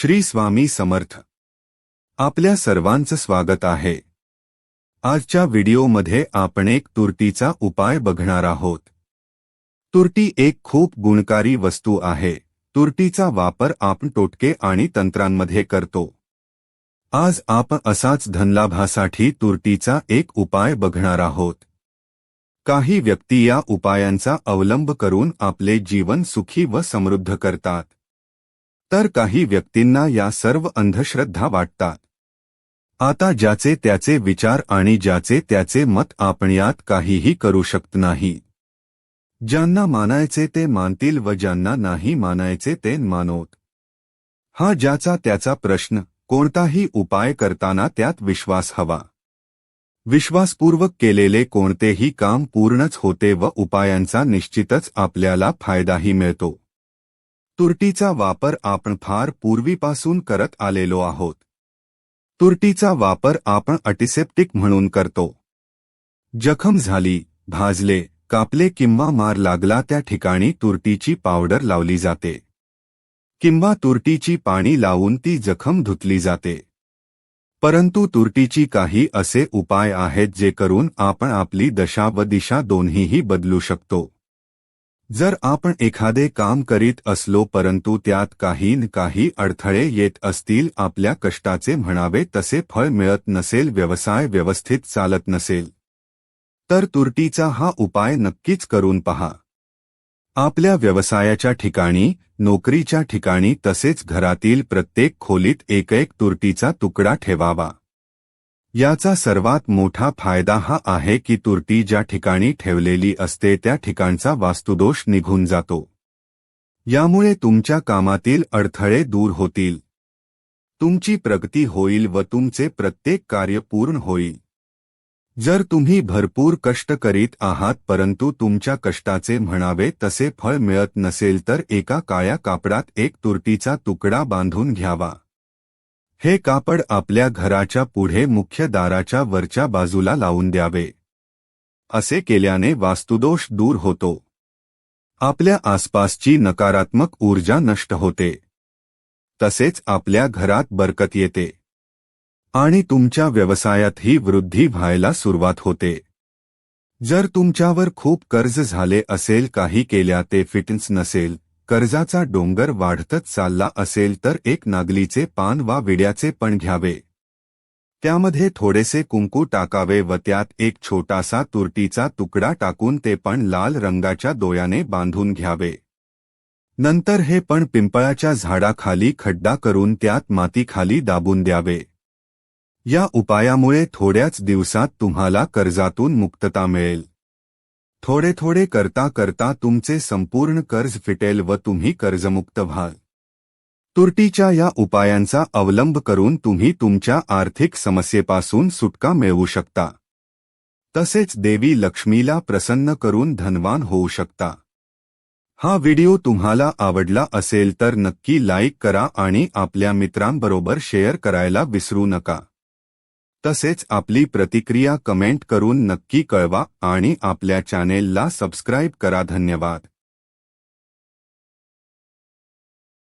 श्री स्वामी समर्थ. आपल्या सर्वांचं स्वागत आहे. आजच्या व्हिडिओमध्ये आपण एक तुरटीचा उपाय बघणार आहोत. तुरटी एक खूप गुणकारी वस्तू आहे. तुरटीचा वापर आपण टोटके आणि तंत्रांमध्ये करतो. आज आपण असाच धनलाभासाठी तुरटीचा एक उपाय बघणार आहोत. काही व्यक्ती या उपायांचा अवलंब करून आपले जीवन सुखी व समृद्ध करतात. तर काही व्यक्तींना या सर्व अंधश्रद्धा वाटतात. आता ज्याचे त्याचे विचार आणि ज्याचे त्याचे मत आपण यात काहीही करू शकत नाही. ज्यांना मानायचे ते मानतील व ज्यांना नाही मानायचे ते मानोत. हा ज्याचा त्याचा प्रश्न कोणताही उपाय करताना त्यात विश्वास हवा. विश्वासपूर्वक केलेले कोणतेही काम पूर्णच होते व उपायांचा निश्चितच आपल्याला फायदाही मिळतो. तुरटीचा वापर आपण फार पूर्वीपासून करत आलेलो आहोत. तुरटीचा वापर आपण अटिसेप्टिक म्हणून करतो. जखम झाली भाजले कापले किंवा मार लागला त्या ठिकाणी तुरटीची पावडर लावली जाते. किंवा तुरटीची पाणी लावून ती जखम धुतली जाते. परंतु तुरटीची काही असे उपाय आहेत जे करून आपण आपली दशा व दिशा दोन्हीही बदलू शकतो. जर आपण एखादे काम करीत असलो परंतु त्यात काही न काही अडथळे येत असतील आपल्या कष्टाचे म्हणावे तसे फळ मिळत नसेल व्यवसाय व्यवस्थित चालत नसेल. तर तुरटीचा हा उपाय नक्कीच करून पहा. आपल्या व्यवसायाच्या ठिकाणी नोकरीच्या ठिकाणी तसेच घरातील प्रत्येक खोलीत एक एक तुरटीचा तुकडा ठेवावा. याचा सर्वात मोठा फायदा हा आहे की तुरटी ज्या ठिकाणी ठेवलेली असते त्या ठिकाणचा वास्तुदोष निघून जातो. यामुळे तुमच्या कामातील अडथळे दूर होतील. तुमची प्रगती होईल व तुमचे प्रत्येक कार्य पूर्ण होईल. जर तुम्ही भरपूर कष्ट करीत आहात परंतु तुमच्या कष्टाचे म्हणावे तसे फळ मिळत नसेल तर एका काळ्या कापडात एक तुरटीचा तुकडा बांधून घ्यावा. हे कापड आपल्या घराच्या पुढे मुख्य दाराच्या वरच्या बाजूला लावून द्यावे. असे केल्याने वास्तुदोष दूर होतो. आपल्या आसपासची नकारात्मक ऊर्जा नष्ट होते. तसेच आपल्या घरात बरकत येते. आणि तुमच्या व्यवसायातही वृद्धी व्हायला सुरुवात होते. जर तुमच्यावर खूप कर्ज झाले असेल काही केल्या ते फिटन्स नसेल कर्जाचा डोंगर वाढतच चालला असेल तर एक नागलीचे पान वा विड्याचे पण घ्यावे. त्यामध्ये थोडेसे कुंकू टाकावे व त्यात एक छोटासा तुरटीचा तुकडा टाकून ते पण लाल रंगाच्या दोयाने बांधून घ्यावे. नंतर हे पण पिंपळाच्या झाडाखाली खड्डा करून त्यात मातीखाली दाबून द्यावे. या उपायामुळे थोड्याच दिवसात तुम्हाला कर्जातून मुक्तता मिळेल. थोडे थोडे करता करता तुमचे संपूर्ण कर्ज फिटेल व तुम्ही कर्जमुक्त व्हाल. तुरटीच्या या उपायांचा अवलंब करून तुम्ही तुमच्या आर्थिक समस्येपासून सुटका मिळवू शकता. तसेच देवी लक्ष्मीला प्रसन्न करून धनवान होऊ शकता. हा व्हिडिओ तुम्हाला आवडला असेल तर नक्की लाईक करा आणि आपल्या मित्रांबरोबर शेअर करायला विसरू नका. तसेच आपली प्रतिक्रिया कमेंट करून नक्की कळवा आणि आपल्या चॅनेलला सबस्क्राईब करा. धन्यवाद.